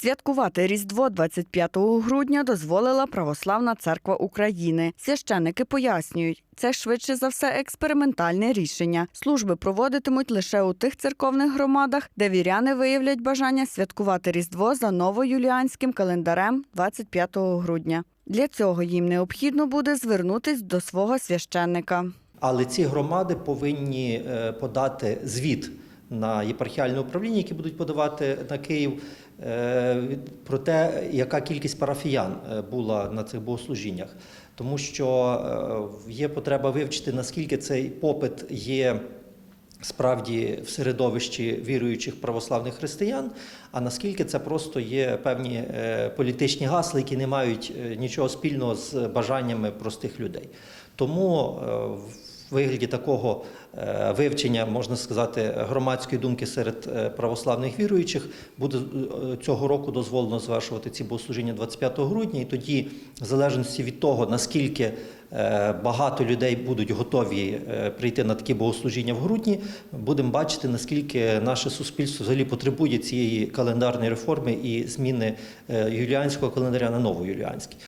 Святкувати Різдво 25 грудня дозволила Православна церква України. Священники пояснюють, це швидше за все експериментальне рішення. Служби проводитимуть лише у тих церковних громадах, де віряни виявлять бажання святкувати Різдво за новоюліанським календарем 25 грудня. Для цього їм необхідно буде звернутись до свого священника. Але ці громади повинні е, подати звіт на єпархіальне управління, які будуть подавати на Київ, е, про те, яка кількість парафіян е, була на цих богослужіннях. Тому що е, є потреба вивчити, наскільки цей попит є. Справді в середовищі віруючих православних християн, а наскільки це просто є певні політичні гасла, які не мають нічого спільного з бажаннями простих людей. Тому вигляді такого е, вивчення, можна сказати, громадської думки серед е, православних віруючих буде е, цього року дозволено звершувати ці богослужіння 25 грудня, і тоді, в залежності від того, наскільки багато людей будуть готові прийти на такі богослужіння в грудні, будемо бачити, наскільки наше суспільство взагалі потребує цієї календарної реформи і зміни юліанського календаря на новоюліанський.